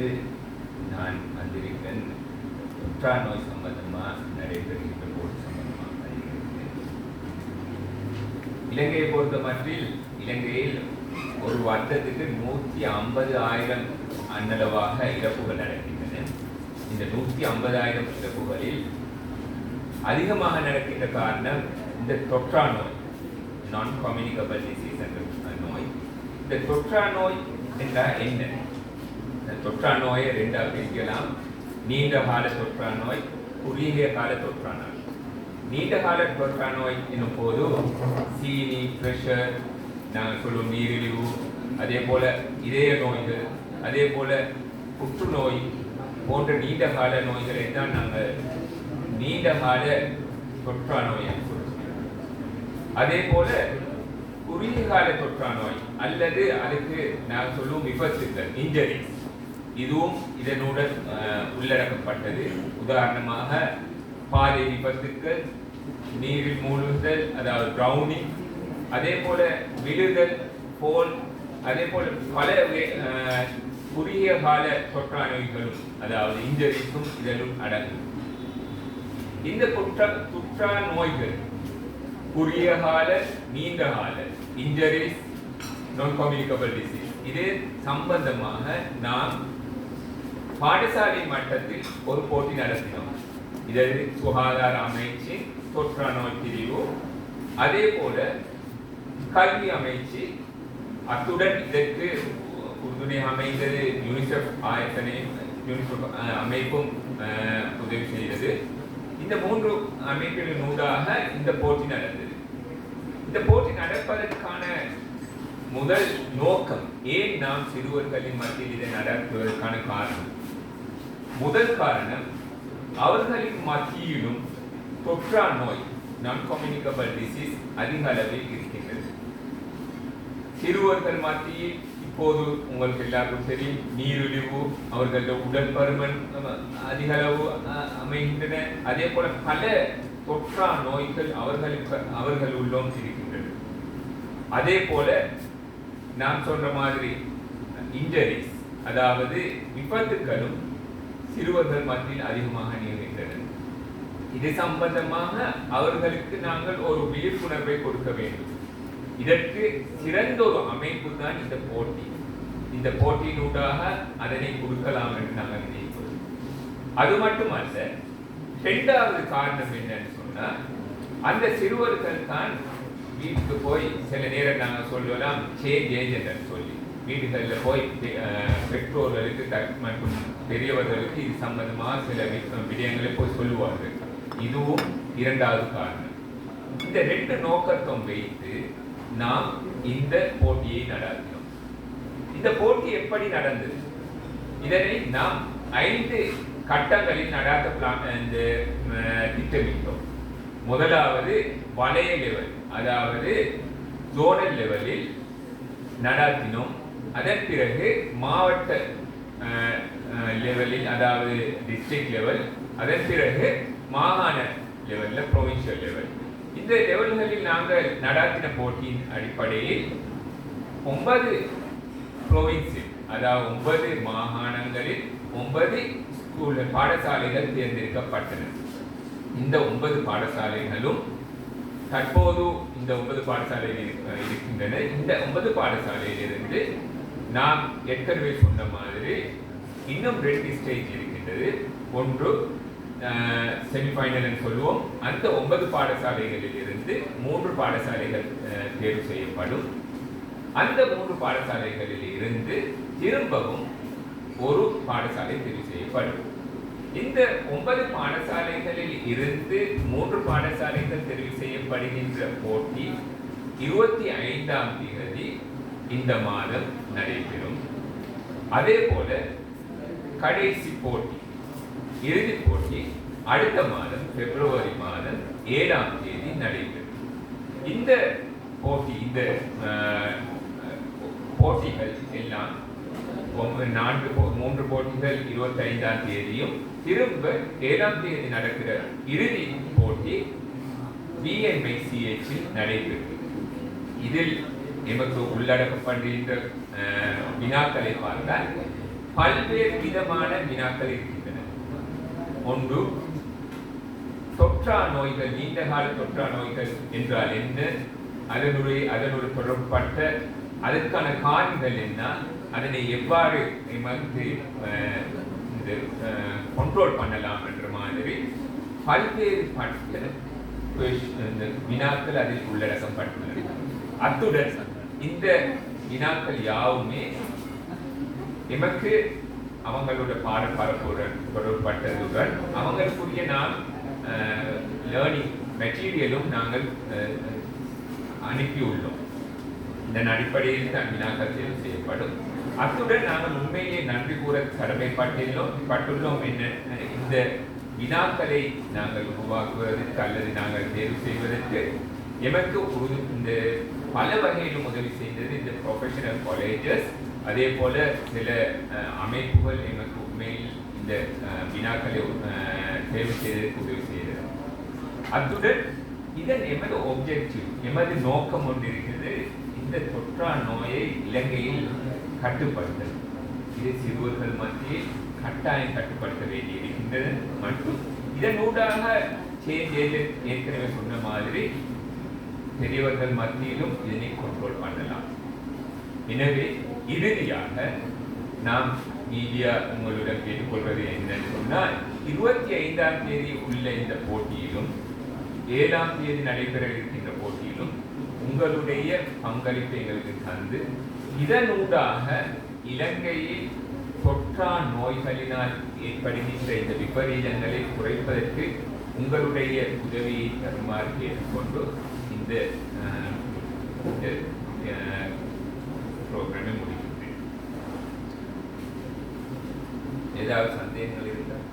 வந்து நான் வந்திருக்கேன். தொற்றா நோய் சம்பந்தமாக நடைபெறுகின்ற போர் சம்பந்தமாக வந்திருக்கிறேன். இலங்கையை பொறுத்த மட்டில் இலங்கையில் ஒரு வருடத்துக்கு நூற்றி ஐம்பது ஆயிரம் அன்னளவாக இறப்புகள் நடக்கின்றன. இந்த நூற்றி ஐம்பதாயிரம் இறப்புகளில் அதிகமாக நடக்கின்ற காரணம் இந்த தொற்றா நோய் நான் கம்யூனிகபிள் டிசீஸ் என்ற நோய். இந்த தொற்றா நோய் என்றால் என்ன? இந்த தொற்றா நோயை ரெண்டாக பிரிக்கலாம் நீண்ட கால தொற்றா நோய் குறுகிய கால தொற்றா நோய் நீண்ட கால தொற்றா நோய் என்னும் போது சீனி ப்ரெஷர் நாங்கள் சொல்லும் நீரிழிவு அதே போல இதய நோய்கள் அதே போல புற்றுநோய் போன்ற நீண்ட கால நோய்களை தான் நாங்கள் நீண்ட கால தொற்றா நோய் அதே போல குறுகிய கால தொற்றா நோய் அல்லது அதுக்கு நான் சொல்லும் விபத்துக்கள் இன்ஜரிஸ் இதுவும் இதனுடன் அஹ், உள்ளடக்கப்பட்டது. உதாரணமாக பாதை விபத்துக்கள் நீரில் மூழ்குதல் அதாவது ட்ரௌனிங் அதே போல விழுதல் போல் அதே போல பல அஹ், குறுகிய கால தொற்றா நோய்களும் அதாவது இன்ஜரிஸும் இதனும் அடங்கும். இந்த குற்ற குற்றா நோய்கள் குறுகிய கால நீண்ட கால இன்ஜரிஸ் நான் கம்யூனிகபிள் டிசீஸ் இது சம்பந்தமாக நாம் பாடசாலை மட்டத்தில் ஒரு போட்டி நடத்தினோம். இது சுகாதார அமைச்சு தொற்றா நோய் பிரிவு அதே போல கல்வி அமைச்சு அத்துடன் இதற்கு உறுதுணை அமைந்தது யூனிசெஃப் ஆயத்தனை யூனிசெஃப் அமைப்பும் உதவி செய்தது. இந்த மூன்று அமைப்புகளின் ஊடாக இந்த போட்டி நடந்தது. இந்த போட்டி நடப்பதற்கான முதல் நோக்கம் ஏன் நாம் சிறுவர்களின் மத்தியில் இதை நடத்துவதற்கான காரணம்? முதல் காரணம் அவர்களின் மத்தியிலும் தொற்றா நோய் நான் கம்யூனிகபிள் டிசீஸ் அதிக அளவில் இருக்கின்றது. சிறுவர்கள் மத்தியில் இப்போது உங்களுக்கு எல்லாருக்கும் தெரியும் நீரிழிவு அவர்களது உடல் பருமன் அதிக அளவு அமைகின்றன. அதே போல பல தொற்றா நோய்கள் அவர்களுக்கு அவர்கள் உள்ளோம் இருக்கின்றன அதே போல நான் சொல்ற மாதிரி இன்ஜரிஸ் அதாவது விபத்துக்களும் சிறுவர்கள் மத்தியில் அதிகமாக நியமித்தனர் இது சம்பந்தமாக அவர்களுக்கு நாங்கள் ஒரு விழிப்புணர்வை கொடுக்க வேண்டும். இதற்கு சிறந்த ஒரு அமைப்பு தான் இந்த போட்டி. இந்த போட்டியினூடாக அதனை கொடுக்கலாம் என்று நாங்கள் நினைக்கிறோம். அது மட்டுமல்ல இரண்டாவது காரணம் என்னன்னு சொன்னா அந்த சிறுவர்கள் தான் வீட்டுக்கு போய் சில நேரம் நாங்கள் சொல்லலாம் சேஞ்ச் ஏஜென்ட் சொல்லி. வீடுகளில் போய் பெற்றோர்களுக்கு த- மற்றும் பெரியவர்களுக்கு இது சம்பந்தமாக சில விடயங்களை போய் சொல்லுவார்கள். இதுவும் இரண்டாவது காரணம். இந்த ரெண்டு நோக்கத்தும் வைத்து நாம் இந்த போட்டியை நடத்தினோம். இந்த போட்டி எப்படி நடந்தது? இதனை நாம் ஐந்து கட்டங்களில் நடாத்த பிளான் இந்த அஹ், திட்டமிட்டோம். முதலாவது வலய லெவல் அதாவது ஜோனல் லெவலில் நடாத்தினோம். அதன் பிறகு மாவட்ட லெவலில் அதாவது டிஸ்ட்ரிக்ட் லெவல் அதன் பிறகு மாகாண லெவலில் ப்ரொவின்சியல் லெவல் இந்த லெவல்களில் நாங்கள் நடாத்தின போட்டியின் அடிப்படையில் ஒன்பது ப்ரொவின்ஸில் அதாவது ஒன்பது மாகாணங்களில் ஒன்பது ஸ்கூல் பாடசாலைகள் தேர்ந்தெடுக்கப்பட்டன. இந்த ஒன்பது பாடசாலைகளும் தற்போது இந்த ஒன்பது பாடசாலைகள் இருக்கின்றன. இந்த ஒன்பது பாடசாலையிலிருந்து நாம் ஏற்கனவே சொன்ன மாதிரி இன்னும் ரெண்டு ஸ்டேஜ் இருக்கின்றது. ஒன்று செமிஃபைனல் சொல்லுவோம். அந்த ஒன்பது பாடசாலைகளில் இருந்து மூன்று பாடசாலைகள் தேர்வு செய்யப்படும். அந்த மூன்று பாடசாலைகளில் இருந்து திரும்பவும் ஒரு பாடசாலை தெரிவு செய்யப்படும். இந்த ஒன்பது பாடசாலைகளில் இருந்து மூன்று பாடசாலைகள் தெரிவு செய்யப்படுகின்ற போட்டி இருபத்தி ஐந்தாம் தேதி இந்த மாதம் நடைபெறும். அதே போல கடைசி போட்டி இறுதிப் போட்டி அடுத்த மாதம் பிப்ரவரி மாதம் ஏழாம் தேதி நடைபெறும். இந்த போட்டி இந்த போட்டிகள் எல்லாம் ஒன்று நான்கு போ- மூன்று போட்டிகள் இருபத்தி ஐந்தாம் தேதியும் திரும்ப ஏழாம் தேதி நடக்கிற இறுதி போட்டி பிஎன்ஐசிஎச்சில் நடைபெறும். இதில் எமக்கு உள்ளடக்கப்படுகின்ற அஹ், வினாக்களை பார்த்தால் பல்வேறு விதமான வினாக்கள் இருக்கின்றன. ஒன்று தொற்றா நோய்கள் நீண்டகால தொற்றா நோய்கள் என்றால் என்ன? அதனுடைய அதனுடைய தொடர்பட்ட அதற்கான காரணங்கள் என்ன? அதனை எவ்வாறு வந்து கண்ட்ரோல் பண்ணலாம் என்ற மாதிரி பல்வேறு பட்ட இந்த வினாக்கள் அதில் உள்ளடக்கப்பட்டுள்ளது அத்துடன் இந்த வினாக்கள் யாவுமே எமக்கு அவங்களோட பாட பரப்புடன் தொடர்பட்டதுடன் அவங்களுக்குரிய நாம் லேர்னிங் மெட்டீரியலும் நாங்கள் அனுப்பியுள்ளோம். இதன் அடிப்படையில் தான் வினாக்கள் தேர்வு செய்யப்படும். அத்துடன் நாங்கள் உண்மையிலே நன்றி கூற கடமைப்பட்டுள்ளோம். பட்டுள்ளோம் என்ன? இந்த வினாக்களை நாங்கள் உருவாக்குவதற்கு அல்லது நாங்கள் தேர்வு செய்வதற்கு எமக்கு இந்த பல வகையிலும் உதவி செய்தது இந்த ப்ரொஃபஷனல் காலேஜஸ் அதே போல சில அஹ், அமைப்புகள் எனக்கு உண்மையில் இந்த வினாக்களை அஹ், தேர்வு செய்வதற்கு உதவி செய்தது. அத்துடன் இதன் எமது ஒப்ஜெக்டிவ் எமது நோக்கம் ஒன்று இருக்கிறது இந்த தொற்றா நோயை இலங்கையில் கட்டுப்படுத்தல். இது சிறுவர்கள் மத்தியில் கட்டாயம் கட்டுப்படுத்த வேண்டி இருக்கின்றது. மற்றும் இதன் ஊடாக சேஞ்ச் ஏற்கனவே சொன்ன மாதிரி பெரியவர்கள் மத்தியிலும் இதனை கண்ட்ரோல் பண்ணலாம். எனவே இறுதியாக நாம் மீடியா உங்களிடம் கேட்டுக்கொள்வது என்னன்னு சொன்னால் இருபத்தி ஐந்தாம் தேதி உள்ள இந்த போட்டியிலும் ஏழாம் தேதி நடைபெற இருக்கின்ற போட்டியிலும் உங்களுடைய பங்களிப்பை எங்களுக்கு தந்து இதனூடாக இலங்கையில் தொற்றா நோய்களினால் ஏற்படுகின்ற இந்த விபரீதங்களை குறைப்பதற்கு உங்களுடைய உதவியை தருமாறு கேட்டுக்கொண்டு வந்து அஹ், இந்த ப்ரோக்ராமை முடிக்கின்றேன் ஏதாவது சந்தேகங்கள் இருந்தால்